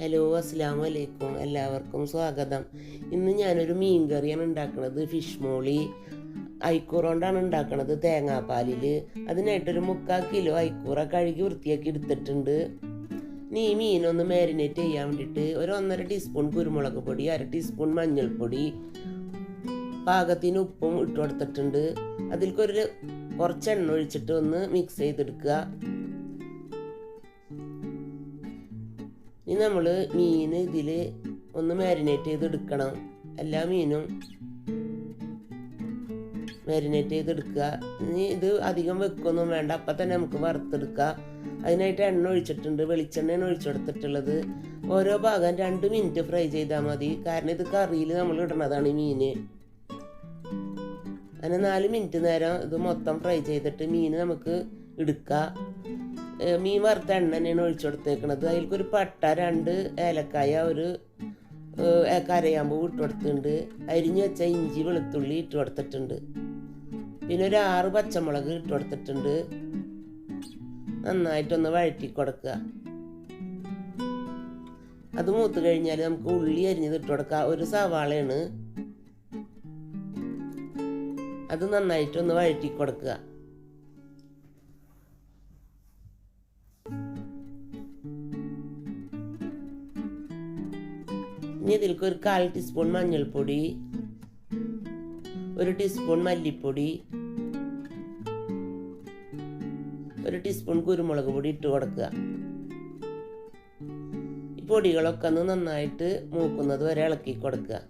Hello അസ്സാം വലൈക്കും എല്ലാവർക്കും സ്വാഗതം. ഇന്ന് ഞാനൊരു മീൻ കറിയാണ് ഉണ്ടാക്കുന്നത് ഫിഷ് മോളി. ഐക്കൂറോണ്ടാണ് ഉണ്ടാക്കുന്നത് തേങ്ങാപ്പാലിൽ അതിനായിട്ടൊരു മുക്കാൽ കിലോ ഐക്കൂറ കഴുകി വൃത്തിയാക്കി എടുത്തിട്ടുണ്ട്. ഇനി മീനൊന്ന് മാരിനേറ്റ് ചെയ്യാൻ വേണ്ടിയിട്ട് ഒരു ഒന്നര ടീസ്പൂൺ കുരുമുളക് പൊടി അര ടീസ്പൂൺ മഞ്ഞൾപ്പൊടി പാകത്തിന് ഉപ്പും ഇട്ട് കൊടുത്തിട്ടുണ്ട്. അതിൽക്കൊരു കുറച്ച് എണ്ണ ഒഴിച്ചിട്ട് ഒന്ന് മിക്സ് ചെയ്തെടുക്കുക. ഇനി നമ്മൾ മീൻ ഇതിൽ ഒന്ന് മാരിനേറ്റ് ചെയ്തെടുക്കണം. എല്ലാ മീനും മാരിനേറ്റ് ചെയ്തെടുക്കുക. ഇനി ഇത് അധികം വെക്കൊന്നും വേണ്ട. അപ്പം തന്നെ നമുക്ക് വറുത്തെടുക്കുക അതിനായിട്ട് എണ്ണ ഒഴിച്ചിട്ടുണ്ട്. വെളിച്ചെണ്ണയാണ് ഒഴിച്ചെടുത്തിട്ടുള്ളത് ഓരോ ഭാഗം രണ്ട് മിനിറ്റ് ഫ്രൈ ചെയ്താൽ മതി. കാരണം ഇത് കറിയിൽ നമ്മൾ ഇടണതാണ് മീൻ അങ്ങനെ നാല് മിനിറ്റ് നേരം ഇത് മൊത്തം ഫ്രൈ ചെയ്തിട്ട് മീൻ നമുക്ക് എടുക്കാം. ഏഹ് മീൻ വറുത്ത എണ്ണ തന്നെയാണ് ഒഴിച്ചു കൊടുത്തേക്കണത്. അതിൽക്കൊരു പട്ട രണ്ട് ഏലക്കായ ഒരു കരയാമ്പൂ ഇട്ട് കൊടുത്തിട്ടുണ്ട്. അരിഞ്ഞു വെച്ച ഇഞ്ചി വെളുത്തുള്ളി ഇട്ട് കൊടുത്തിട്ടുണ്ട്. പിന്നെ ഒരു ആറ് പച്ചമുളക് ഇട്ട് കൊടുത്തിട്ടുണ്ട്. നന്നായിട്ടൊന്ന് വഴറ്റി കൊടുക്കുക അത് മൂത്ത് കഴിഞ്ഞാൽ നമുക്ക് ഉള്ളി അരിഞ്ഞത് ഇട്ട് കൊടുക്കുക ഒരു സവാളയാണ്. അത് നന്നായിട്ടൊന്ന് വഴറ്റി കൊടുക്കുക ഇനി ഇതിലേക്ക് ഒരു കാൽ ടീസ്പൂൺ മഞ്ഞൾപ്പൊടി ഒരു ടീസ്പൂൺ മല്ലിപ്പൊടി ഒരു ടീസ്പൂൺ കുരുമുളക് പൊടി ഇട്ട് കൊടുക്കുക. ഈ പൊടികളൊക്കെ ഒന്ന് നന്നായിട്ട് മൂക്കുന്നത് വരെ ഇളക്കി കൊടുക്കുക.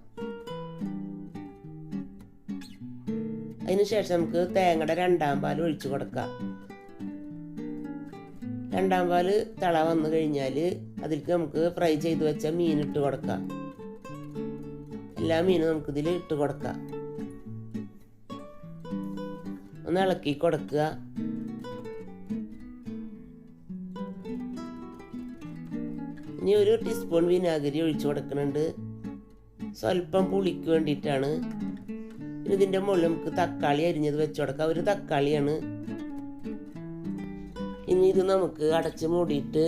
അതിനുശേഷം നമുക്ക് തേങ്ങയുടെ രണ്ടാം പാൽ ഒഴിച്ചു കൊടുക്കാം. രണ്ടാം പാൽ തള വന്നു കഴിഞ്ഞാൽ അതിലേക്ക് നമുക്ക് ഫ്രൈ ചെയ്ത് വെച്ച മീൻ ഇട്ട് കൊടുക്കാം. എല്ലാ മീനും നമുക്ക് ഇതിൽ ഇട്ട് കൊടുക്കാം. ഒന്ന് ഇളക്കി കൊടുക്കുക. ഇനി ഒരു ടീസ്പൂൺ വിനാഗിരി ഒഴിച്ചു കൊടുക്കുന്നുണ്ട്. സ്വല്പം പുളിക്ക് വേണ്ടിയിട്ടാണ്. ഇതിന്റെ മുകളിൽ നമുക്ക് തക്കാളി അരിഞ്ഞത് വെച്ച് കൊടുക്കാം. ഒരു തക്കാളിയാണ്. ഇനി ഇത് നമുക്ക് അടച്ച് മൂടിയിട്ട്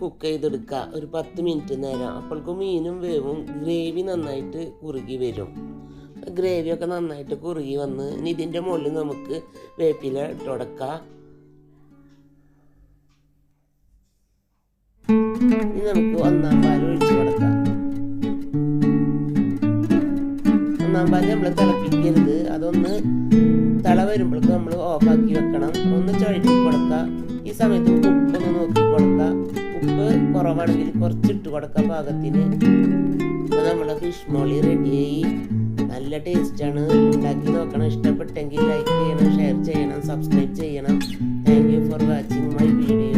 കുക്ക് ചെയ്തെടുക്കുക. ഒരു പത്ത് മിനിറ്റ് നേരം. അപ്പോഴേക്കും മീനും വേവും ഗ്രേവി നന്നായിട്ട് കുറുകി വരും. ഗ്രേവിയൊക്കെ നന്നായിട്ട് കുറുകി വന്ന് ഇനി ഇതിന്റെ മുകളിൽ നമുക്ക് വേപ്പില ഇട്ട് കൊടുക്കാം ഇനി നമുക്ക് ഒന്നാം പാൽ ഒഴിച്ചു കൊടുക്കാം. ഒന്നാം പാൽ നമ്മൾ തിളപ്പിക്കരുത്. അതൊന്ന് തള വരുമ്പോഴേക്കും നമ്മൾ ഓഫാക്കി വെക്കണം. ഒന്ന് ചുഴറ്റി കൊടുക്കുക ഈ സമയത്ത് ഉപ്പൊന്ന് നോക്കി കൊടുക്കുക ഉപ്പ് കുറവാണെങ്കിൽ കുറച്ചിട്ട് കൊടുക്ക പാകത്തിന്. അപ്പോൾ നമ്മളെ ഫിഷ് മോളി റെഡിയായി നല്ല ടേസ്റ്റാണ് ഉണ്ടാക്കി നോക്കണം. ഇഷ്ടപ്പെട്ടെങ്കിൽ ലൈക്ക് ചെയ്യണം ഷെയർ ചെയ്യണം സബ്സ്ക്രൈബ് ചെയ്യണം. Thank you for watching my video